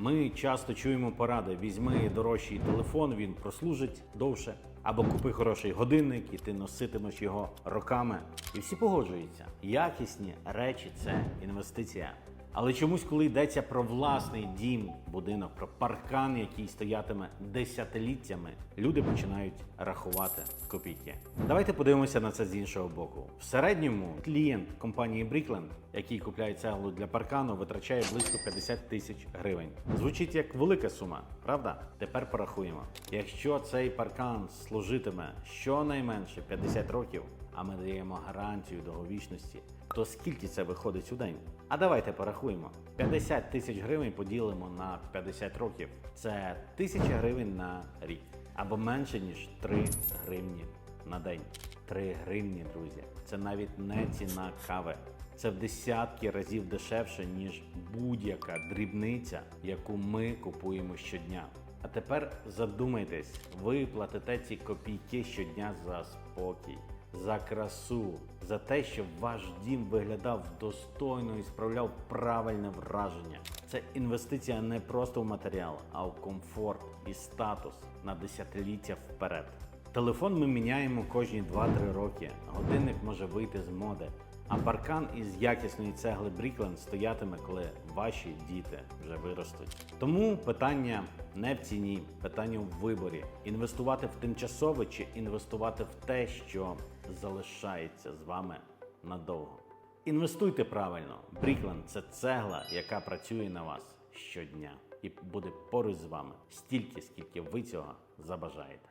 Ми часто чуємо поради: візьми дорожчий телефон, він прослужить довше. Або купи хороший годинник, і ти носитимеш його роками. І всі погоджуються. Якісні речі це інвестиція. Але чомусь, коли йдеться про власний дім, будинок, про паркан, який стоятиме десятиліттями, люди починають рахувати копійки. Давайте подивимося на це з іншого боку. В середньому клієнт компанії Brickland, який купляє цеглу для паркану, витрачає близько 50 тисяч гривень. Звучить як велика сума, правда? Тепер порахуємо. Якщо цей паркан служитиме щонайменше 50 років, а ми даємо гарантію довговічності, то скільки це виходить у день? А давайте порахуємо. 50 тисяч гривень поділимо на 50 років. Це 1000 гривень на рік. Або менше, ніж 3 гривні на день. 3 гривні, друзі. Це навіть не ціна кави. Це в десятки разів дешевше, ніж будь-яка дрібниця, яку ми купуємо щодня. А тепер задумайтесь, ви платите ці копійки щодня за спокій, за красу, за те, щоб ваш дім виглядав достойно і справляв правильне враження. Це інвестиція не просто в матеріал, а в комфорт і статус на десятиліття вперед. Телефон ми міняємо кожні 2-3 роки. Годинник може вийти з моди. А паркан із якісної цегли Брікленд стоятиме, коли ваші діти вже виростуть. Тому питання не в ціні, питання в виборі: інвестувати в тимчасове чи інвестувати в те, що залишається з вами надовго. Інвестуйте правильно. Брікленд це цегла, яка працює на вас щодня і буде поруч з вами стільки, скільки ви цього забажаєте.